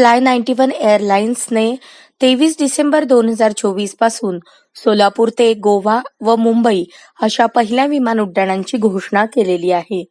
Fly ninety one एअरलाइन्सने तेवीस डिसेंबर दोन हजार चोवीसपासून सोलापूर ते गोवा व मुंबई अशा पहिल्या विमान उड्डाणांची घोषणा केलेली आहे.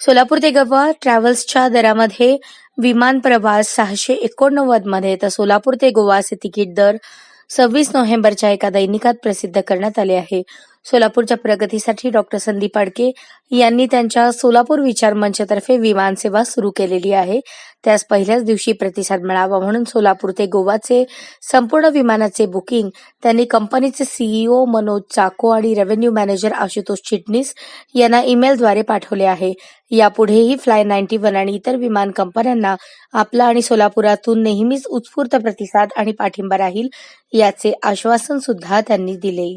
सोलापूर ते गोवा ट्रॅव्हल्सच्या दरामध्ये विमान प्रवास सहाशे एकोणनव्वदमध्ये तर सोलापूर ते गोवाचे तिकीट दर सव्वीस नोव्हेंबरच्या एका दैनिकात प्रसिद्ध करण्यात आले आहे. सोलापूरच्या प्रगतीसाठी डॉक्टर संदीप आडके यांनी त्यांच्या सोलापूर विचार मंचतर्फे विमान सेवा सुरू केलेली आहे. त्यास पहिल्याच दिवशी प्रतिसाद मिळावा म्हणून सोलापूर ते गोवाचे संपूर्ण विमानाचे बुकिंग त्यांनी कंपनीचे सीईओ मनोज चाको आणि रेव्हेन्यू मॅनेजर आशुतोष चिटणीस यांना ईमेलद्वारे पाठवले आहे. यापुढेही फ्लाय नाईन्टी वन आणि इतर विमान कंपन्यांना आपला आणि सोलापुरातून नेहमीच उत्स्फूर्त प्रतिसाद आणि पाठिंबा राहील याचे आश्वासन सुद्धा त्यांनी दिले.